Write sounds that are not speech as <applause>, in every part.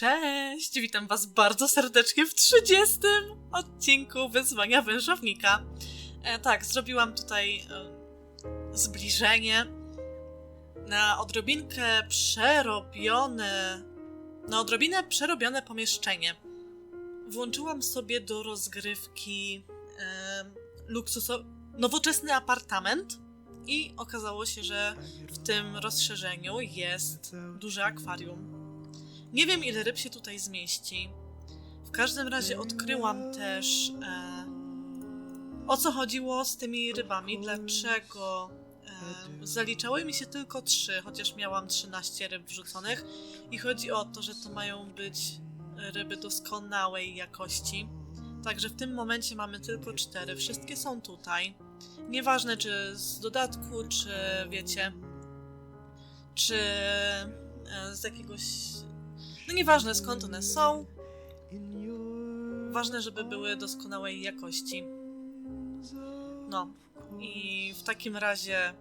Cześć! Witam Was bardzo serdecznie w 30 odcinku Wyzwania Wężownika. E, tak, zrobiłam tutaj e, zbliżenie na odrobinkę przerobione. Na odrobinę przerobione pomieszczenie. Włączyłam sobie do rozgrywki e, luksuso- nowoczesny apartament i okazało się, że w tym rozszerzeniu jest duże akwarium. Nie wiem, ile ryb się tutaj zmieści. W każdym razie odkryłam też, e, o co chodziło z tymi rybami, dlaczego e, zaliczały mi się tylko trzy, chociaż miałam 13 ryb wrzuconych. I chodzi o to, że to mają być ryby doskonałej jakości. Także w tym momencie mamy tylko cztery. Wszystkie są tutaj. Nieważne, czy z dodatku, czy wiecie, czy e, z jakiegoś no nieważne skąd one są. Ważne, żeby były doskonałej jakości. No i w takim razie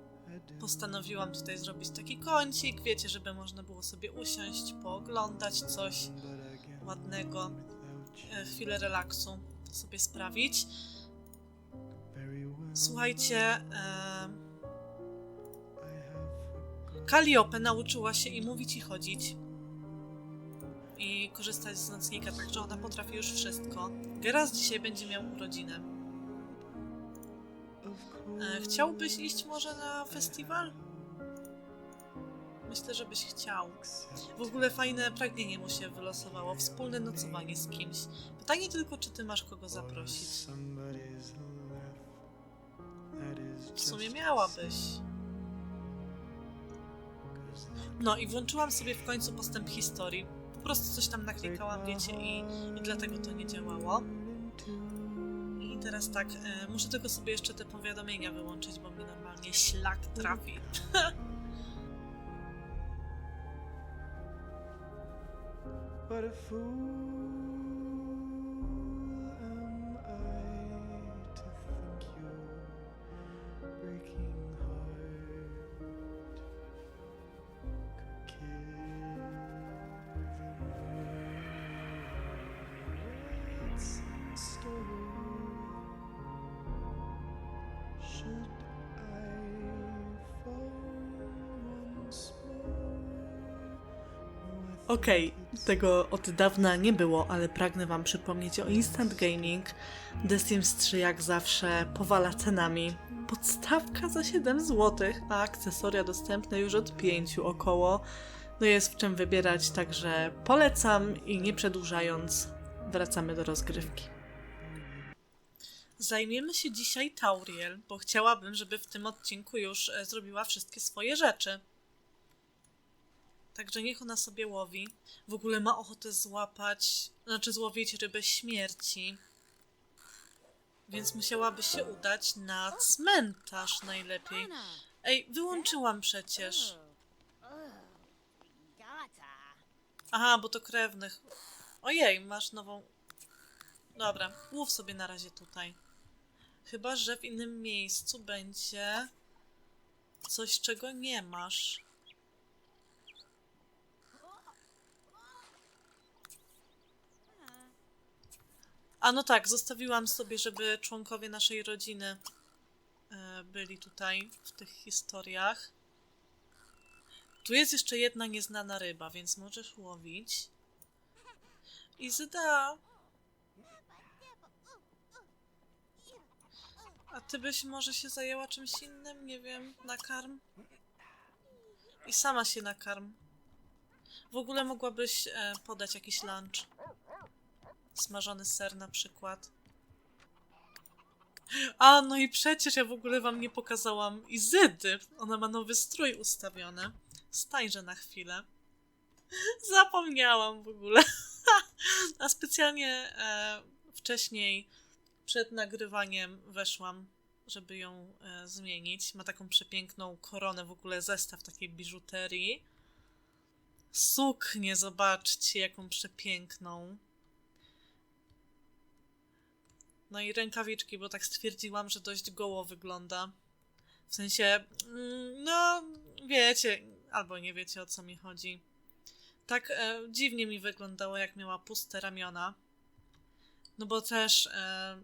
postanowiłam tutaj zrobić taki kącik, wiecie, żeby można było sobie usiąść, pooglądać coś ładnego, e, chwilę relaksu sobie sprawić. Słuchajcie, e... Kaliope nauczyła się i mówić i chodzić i korzystać z nocnika, także ona potrafi już wszystko. Geras dzisiaj będzie miał urodziny. E, chciałbyś iść może na festiwal? Myślę, żebyś chciał. W ogóle fajne pragnienie mu się wylosowało. Wspólne nocowanie z kimś. Pytanie tylko, czy ty masz kogo zaprosić. W sumie miałabyś. No i włączyłam sobie w końcu postęp historii. Po prostu coś tam naklikałam, wiecie, i, i dlatego to nie działało. I teraz tak, e, muszę tylko sobie jeszcze te powiadomienia wyłączyć, bo mi normalnie ślak trafi. But a fool Okej, it's tego od dawna nie było, ale pragnę wam przypomnieć o Instant Gaming. The Sims 3 jak zawsze powala cenami. Podstawka za 7 zł, a akcesoria dostępne już od 5 około. No jest w czym wybierać, także polecam i nie przedłużając, wracamy do rozgrywki. Zajmiemy się dzisiaj Tauriel, bo chciałabym, żeby w tym odcinku już e, zrobiła wszystkie swoje rzeczy. Także niech ona sobie łowi. W ogóle ma ochotę złapać, znaczy złowić rybę śmierci. Więc musiałaby się udać na cmentarz najlepiej. Ej, wyłączyłam przecież. Aha, bo to krewnych. Ojej, masz nową. Dobra, łów sobie na razie tutaj. Chyba, że w innym miejscu będzie coś, czego nie masz. A no tak, zostawiłam sobie, żeby członkowie naszej rodziny e, byli tutaj w tych historiach. Tu jest jeszcze jedna nieznana ryba, więc możesz łowić. Izyda! A ty byś może się zajęła czymś innym? Nie wiem, nakarm? I sama się nakarm. W ogóle mogłabyś e, podać jakiś lunch. Smażony ser na przykład. A, no i przecież ja w ogóle wam nie pokazałam Izydy. Ona ma nowy strój ustawiony. Stańże na chwilę. <laughs> Zapomniałam w ogóle. <laughs> A specjalnie e, wcześniej, przed nagrywaniem, weszłam, żeby ją e, zmienić. Ma taką przepiękną koronę, w ogóle zestaw takiej biżuterii. Suknię, zobaczcie, jaką przepiękną. No i rękawiczki, bo tak stwierdziłam, że dość goło wygląda. W sensie, mm, no, wiecie, albo nie wiecie o co mi chodzi. Tak e, dziwnie mi wyglądało, jak miała puste ramiona. No bo też e,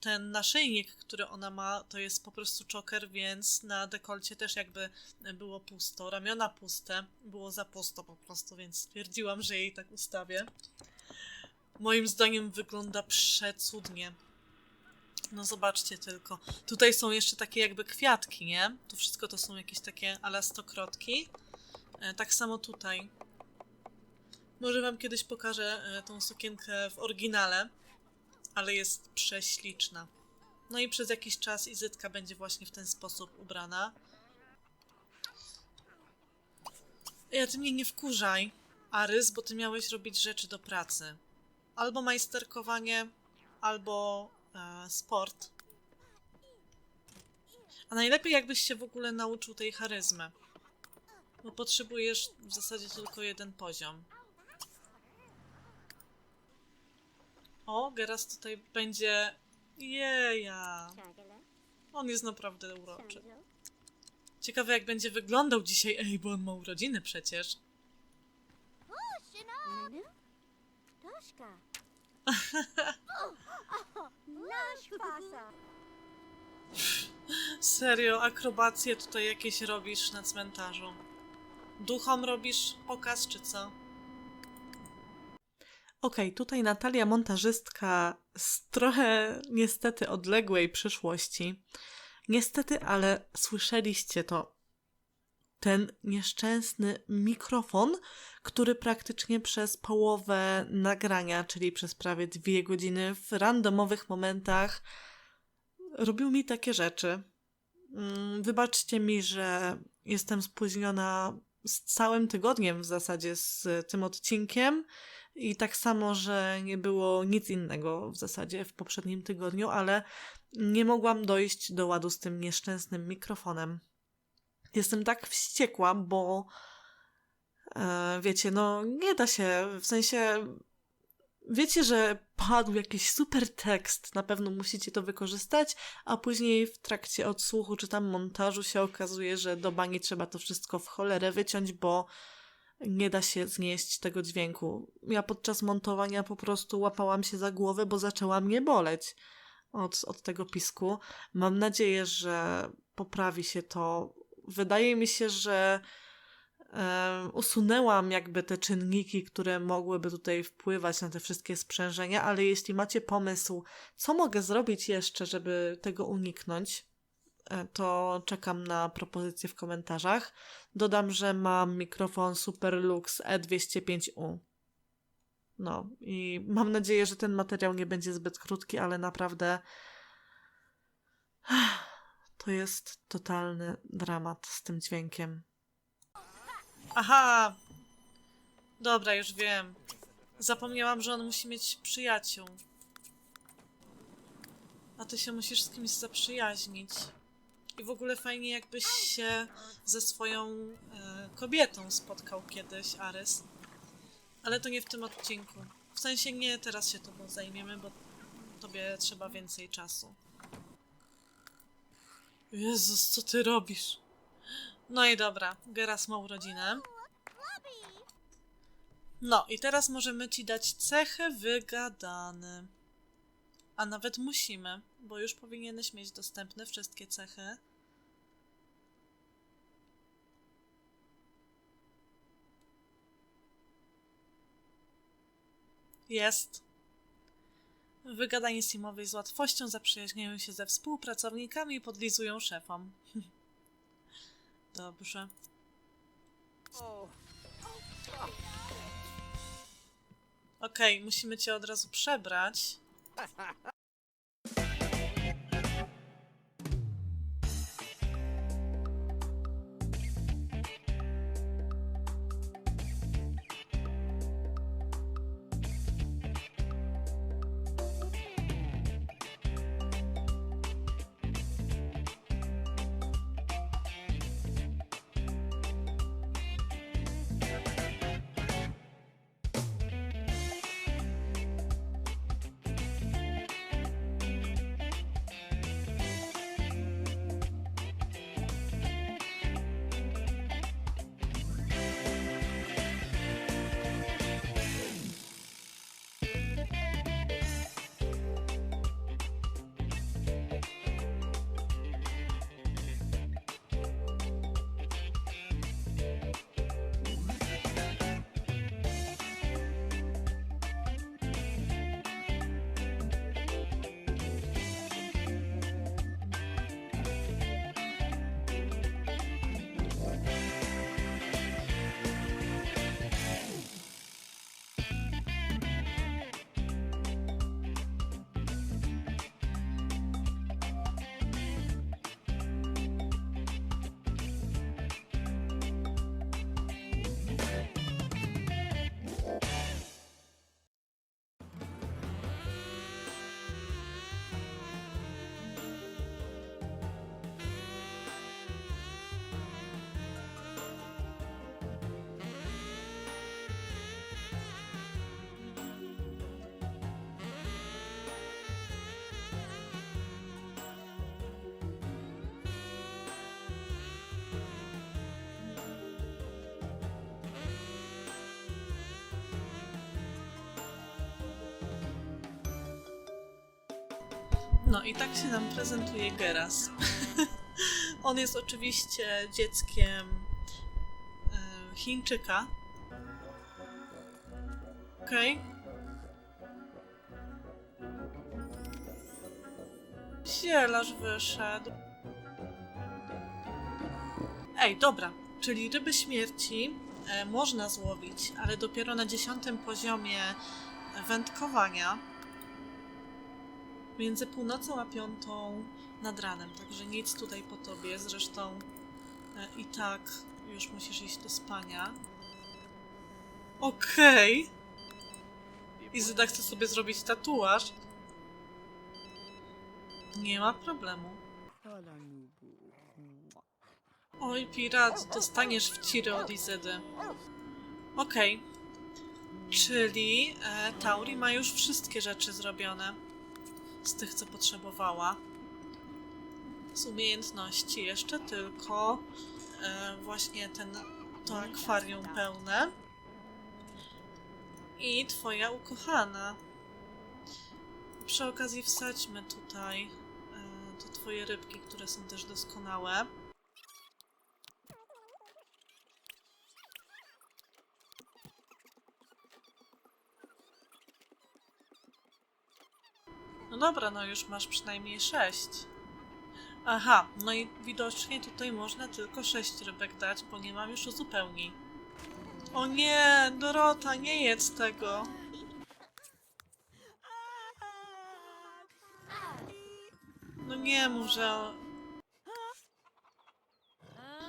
ten naszyjnik, który ona ma, to jest po prostu czoker, więc na dekolcie też jakby było pusto. Ramiona puste, było za pusto po prostu, więc stwierdziłam, że jej tak ustawię. Moim zdaniem wygląda przecudnie. No zobaczcie tylko. Tutaj są jeszcze takie jakby kwiatki, nie? To wszystko to są jakieś takie ala stokrotki. E, tak samo tutaj. Może wam kiedyś pokażę e, tą sukienkę w oryginale, ale jest prześliczna. No i przez jakiś czas Izytka będzie właśnie w ten sposób ubrana. Ja ty mnie nie wkurzaj, Arys, bo ty miałeś robić rzeczy do pracy. Albo majsterkowanie, albo e, sport. A najlepiej jakbyś się w ogóle nauczył tej charyzmy. Bo potrzebujesz w zasadzie tylko jeden poziom. O, Geras tutaj będzie... Jeja! On jest naprawdę uroczy. Ciekawe jak będzie wyglądał dzisiaj. Ej, bo on ma urodziny przecież. Nasz. Serio, akrobacje tutaj jakieś robisz na cmentarzu. Duchom robisz pokaz, czy co? Okej, tutaj Natalia, montażystka z trochę niestety odległej przyszłości. Niestety, ale słyszeliście to. Ten nieszczęsny mikrofon, który praktycznie przez połowę nagrania, czyli przez prawie dwie godziny w randomowych momentach robił mi takie rzeczy. Mm, Wybaczcie mi, że jestem spóźniona z całym tygodniem w zasadzie z tym odcinkiem i tak samo, że nie było nic innego w zasadzie w poprzednim tygodniu, ale nie mogłam dojść do ładu z tym nieszczęsnym mikrofonem. Jestem tak wściekła, bo e, wiecie, no nie da się, w sensie wiecie, że padł jakiś super tekst, na pewno musicie to wykorzystać, a później w trakcie odsłuchu czy tam montażu się okazuje, że do bani trzeba to wszystko w cholerę wyciąć, bo nie da się znieść tego dźwięku. Ja podczas montowania po prostu łapałam się za głowę, bo zaczęła mnie boleć od, od tego pisku. Mam nadzieję, że poprawi się to. Wydaje mi się, że usunęłam jakby te czynniki, które mogłyby tutaj wpływać na te wszystkie sprzężenia, ale jeśli macie pomysł, co mogę zrobić jeszcze, żeby tego uniknąć, e, to czekam na propozycje w komentarzach. Dodam, że mam mikrofon Superlux E205U. No i mam nadzieję, że ten materiał nie będzie zbyt krótki, ale naprawdę to jest totalny dramat z tym dźwiękiem. Aha! Dobra, już wiem. Zapomniałam, że on musi mieć przyjaciół. A ty się musisz z kimś zaprzyjaźnić. I w ogóle fajnie, jakbyś się ze swoją e, kobietą spotkał kiedyś, Arys. Ale to nie w tym odcinku. W sensie nie teraz się tobą zajmiemy, bo tobie trzeba więcej czasu. Jezus, co ty robisz? No i dobra, Geras ma urodzinę. No i teraz możemy ci dać cechy wygadane. A nawet musimy, bo już powinieneś mieć dostępne wszystkie cechy. Jest. W wygadaniu simowej z łatwością zaprzyjaźniają się ze współpracownikami i podlizują szefom. <laughs> Dobrze. Okej, musimy cię od razu przebrać. No i tak się nam prezentuje Geras. <laughs> On jest oczywiście dzieckiem e, Chińczyka. Okej. Zielarz wyszedł. Ej, dobra. Czyli ryby śmierci e, można złowić, ale dopiero na dziesiątym poziomie wędkowania między północą a piątą nad ranem, także nic tutaj po tobie. Zresztą e, i tak już musisz iść do spania. Okej. Izyda chce sobie zrobić tatuaż. Nie ma problemu. Oj, pirat, dostaniesz w ciry od Izydy. Okej. Czyli e, Tauri ma już wszystkie rzeczy zrobione z tych, co potrzebowała. Z umiejętności jeszcze tylko e, właśnie ten, to akwarium pełne. I twoja ukochana. Przy okazji wsadźmy tutaj e, te twoje rybki, które są też doskonałe. Dobra, no już masz przynajmniej sześć. Aha, no i widocznie tutaj można tylko sześć rybek dać, bo nie mam już uzupełnień. O nie, Dorota, nie jedz tego. No nie mów, że...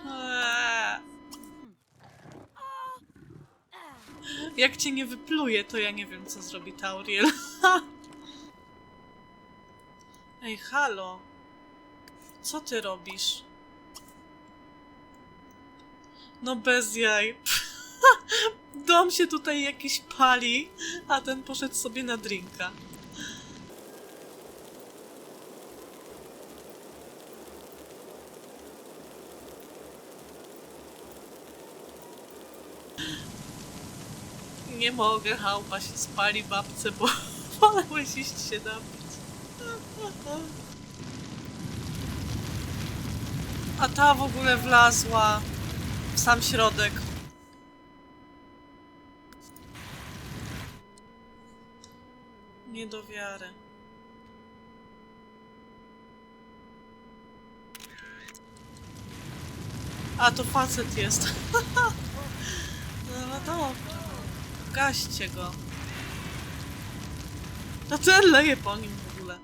Eee. Jak cię nie wypluje, to ja nie wiem, co zrobi Tauriel. <laughs> Ej, halo. Co ty robisz? No bez jaj. <laughs> Dom się tutaj jakiś pali, a ten poszedł sobie na drinka. Nie mogę, chałupa się spali babce, bo <laughs> wolałeś iść się napić. A ta w ogóle wlazła w sam środek. Nie do wiary. A to facet jest. <laughs> No, no to. Gaście go. Ten leje po nim w ogóle.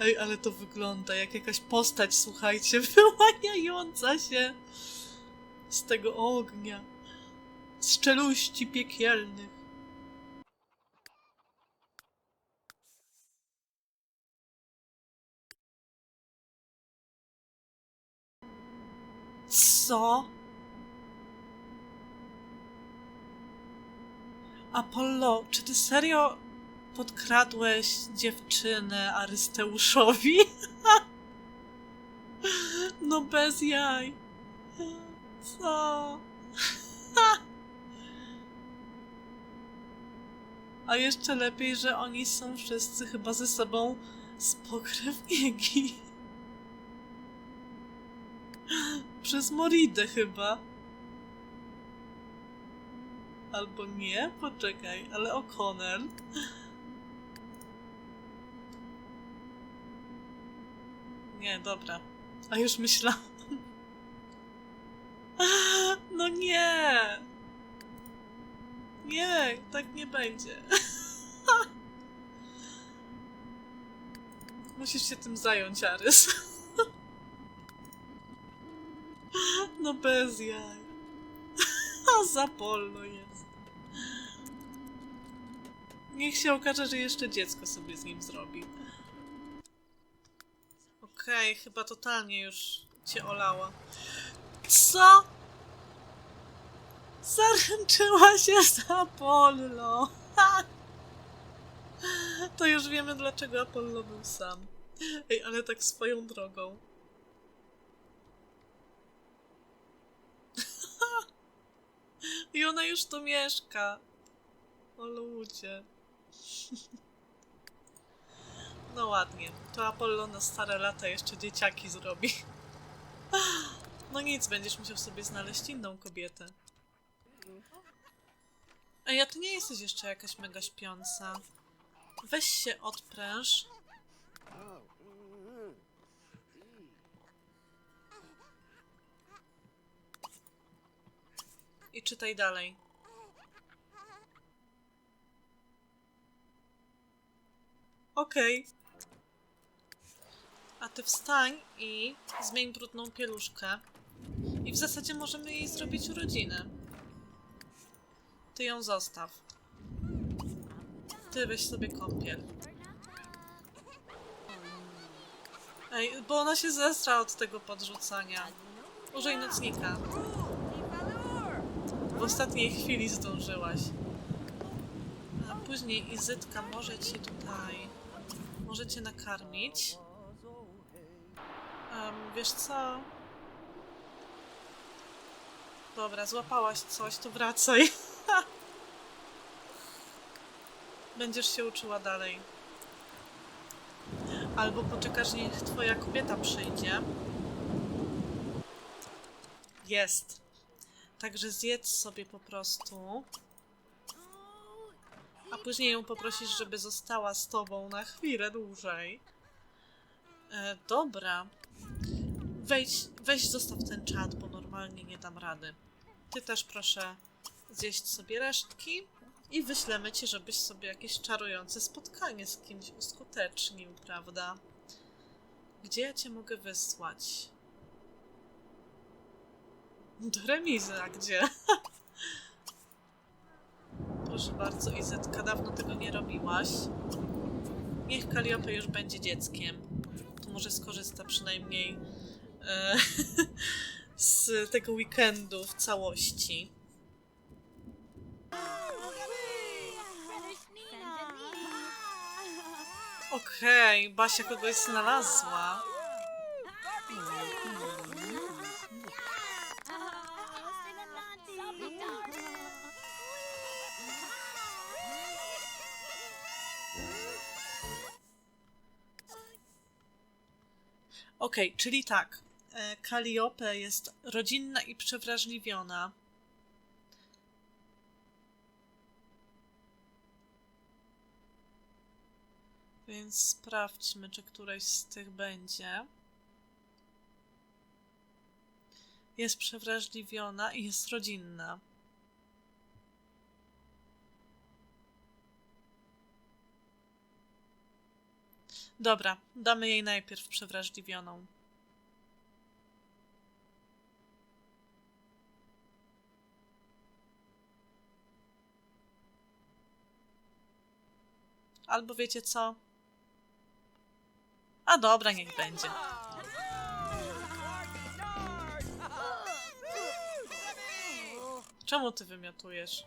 Ej, ale to wygląda jak jakaś postać, słuchajcie, <laughs> wyłaniająca się z tego ognia, z czeluści piekielnych. Co? Apollo, czy ty serio podkradłeś dziewczynę Arysteuszowi? <laughs> No bez jaj. Co? <laughs> A jeszcze lepiej, że oni są wszyscy chyba ze sobą spokrewnieni. <laughs> Przez Moridę chyba. Albo nie? Poczekaj, ale O'Connell. Nie, dobra. A już myślałam. <laughs> No nie! Nie, tak nie będzie. <laughs> Musisz się tym zająć, Arys. <laughs> No bez jaj. Za polno jest. Niech się okaże, że jeszcze dziecko sobie z nim zrobi. Okej, chyba totalnie już cię olała. Co? Zaręczyła się z Apollo. To już wiemy, dlaczego Apollo był sam. Ej, ale tak swoją drogą. <laughs> I ona już tu mieszka. O ludzie. <laughs> No ładnie. To Apollo na stare lata jeszcze dzieciaki zrobi. No nic, będziesz musiał sobie znaleźć inną kobietę. Ej, a ty nie jesteś jeszcze jakaś mega śpiąca. Weź się odpręż. I czytaj dalej. Okej. A ty wstań i zmień brudną pieluszkę. I w zasadzie możemy jej zrobić urodziny. Ty ją zostaw. Ty weź sobie kąpiel. Ej, bo ona się zestra od tego podrzucania. Użyj nocnika. W ostatniej chwili zdążyłaś. A później Izytka może cię tutaj. Może cię nakarmić. Em, wiesz co? Dobra, złapałaś coś, to wracaj. <laughs> Będziesz się uczyła dalej. Albo poczekasz, niech twoja kobieta przyjdzie. Jest. Także zjedz sobie po prostu. A później ją poprosisz, żeby została z tobą na chwilę dłużej. E, dobra. Wejdź, weź zostaw ten czat, bo normalnie nie dam rady. Ty też proszę zjeść sobie resztki i wyślemy ci, żebyś sobie jakieś czarujące spotkanie z kimś uskutecznił, prawda? Gdzie ja cię mogę wysłać? Do remizy, a gdzie? <laughs> Proszę bardzo, Izetka, dawno tego nie robiłaś. Niech Kaliope już będzie dzieckiem. To może skorzysta przynajmniej <laughs> z tego weekendu w całości. Okej, Basia kogoś znalazła. Okej, czyli tak. Kaliope jest rodzinna i przewrażliwiona. Więc sprawdźmy, czy któreś z tych będzie. Jest przewrażliwiona i jest rodzinna. Dobra, damy jej najpierw przewrażliwioną. Albo wiecie co? A dobra, niech będzie. Czemu ty wymiotujesz?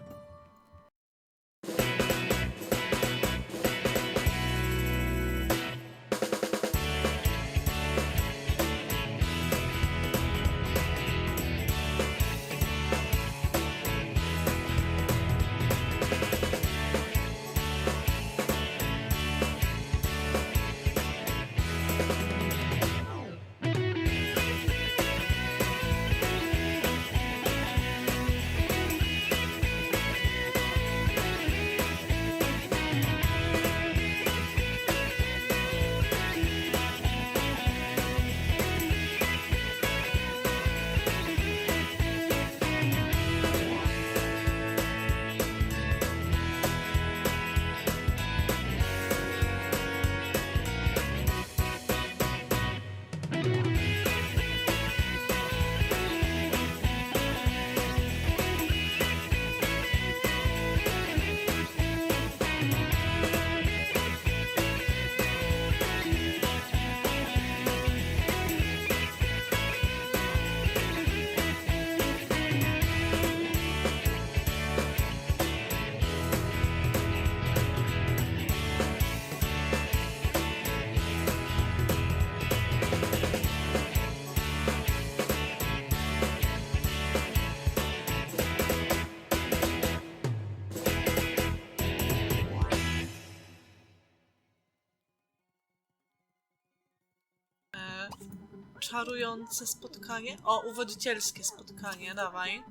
Czarujące spotkanie. O, uwodzicielskie spotkanie, dawaj.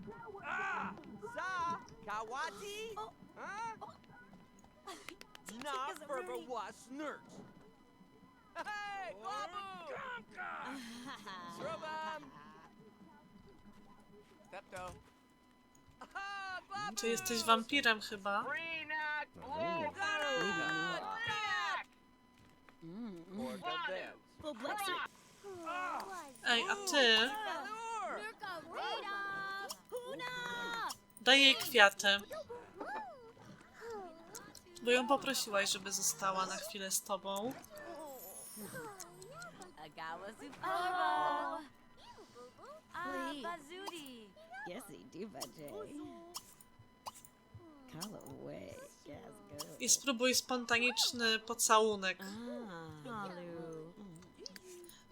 Ty jesteś wampirem chyba. Freenak! Oh, Or the beds. Ej, a ty? Daj jej kwiaty. Bo ją poprosiłaś, żeby została na chwilę z tobą. I spróbuj spontaniczny pocałunek.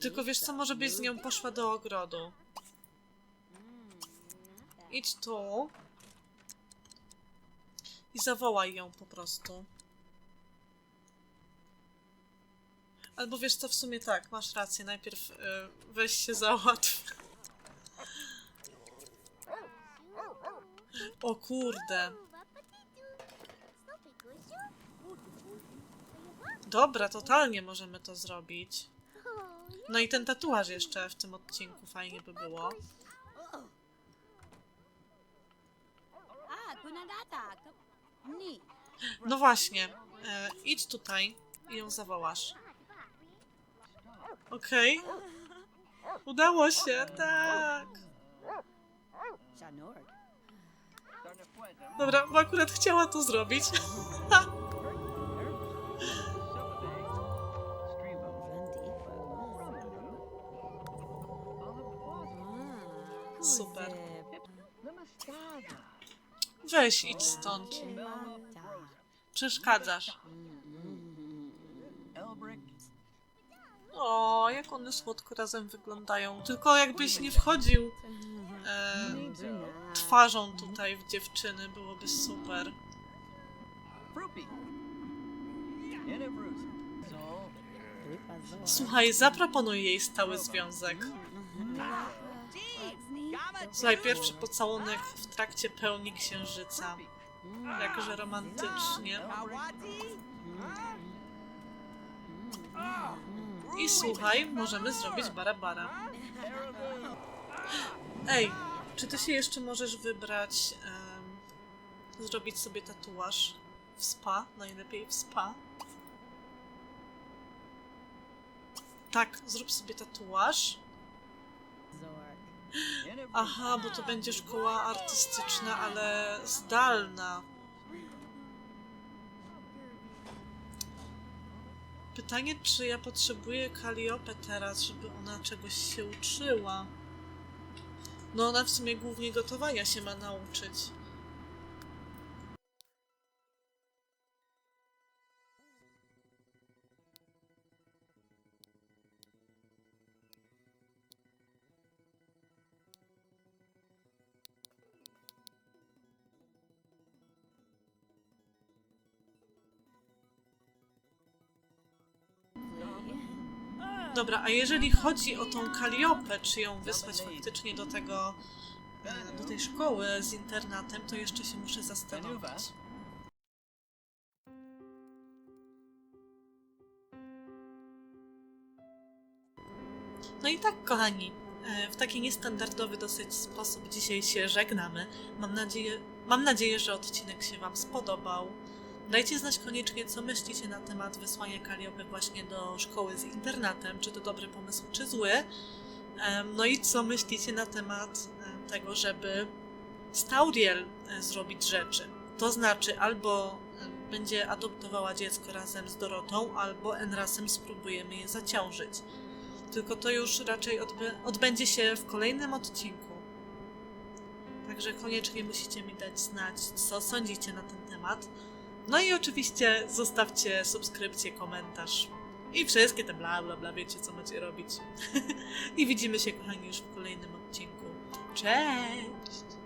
Tylko wiesz co, może byś z nią poszła do ogrodu. Idź tu. I zawołaj ją po prostu. Albo wiesz co, w sumie tak, masz rację. Najpierw y, weź się załatw. O kurde. Dobra, totalnie możemy to zrobić. No i ten tatuaż jeszcze w tym odcinku fajnie by było. No właśnie, e, idź tutaj i ją zawołasz. Okej. Udało się, tak. Dobra, bo akurat chciała to zrobić. <laughs> Super. Weź, idź stąd. Przeszkadzasz. O, jak one słodko razem wyglądają. Tylko jakbyś nie wchodził e, twarzą tutaj w dziewczyny, byłoby super. Słuchaj, zaproponuj jej stały związek. Słuchaj, pierwszy pocałunek w trakcie pełni księżyca. Jakże romantycznie. I słuchaj, możemy zrobić bara-bara. Ej, czy ty się jeszcze możesz wybrać, em, zrobić sobie tatuaż w spa? Najlepiej w spa. Tak, zrób sobie tatuaż. Aha, bo to będzie szkoła artystyczna, ale zdalna. Pytanie, czy ja potrzebuję Kaliopę teraz, żeby ona czegoś się uczyła? No ona w sumie głównie gotowania się ma nauczyć. Dobra, a jeżeli chodzi o tą Kaliopę, czy ją wysłać faktycznie do tego, e, do tej szkoły z internatem, to jeszcze się muszę zastanowić. No i tak, kochani, e, w taki niestandardowy dosyć sposób dzisiaj się żegnamy. Mam nadzieję, mam nadzieję, że odcinek się Wam spodobał. Dajcie znać koniecznie, co myślicie na temat wysłania Kaliopy właśnie do szkoły z internatem, czy to dobry pomysł, czy zły. No i co myślicie na temat em, tego, żeby z Tauriel e, zrobić rzeczy. To znaczy, albo będzie adoptowała dziecko razem z Dorotą, albo Enrasem spróbujemy je zaciążyć. Tylko to już raczej odbę- odbędzie się w kolejnym odcinku. Także koniecznie musicie mi dać znać, co sądzicie na ten temat. No i oczywiście zostawcie subskrypcję, komentarz i wszystkie te bla bla bla, wiecie co macie robić. <laughs> I widzimy się kochani już w kolejnym odcinku. Cześć!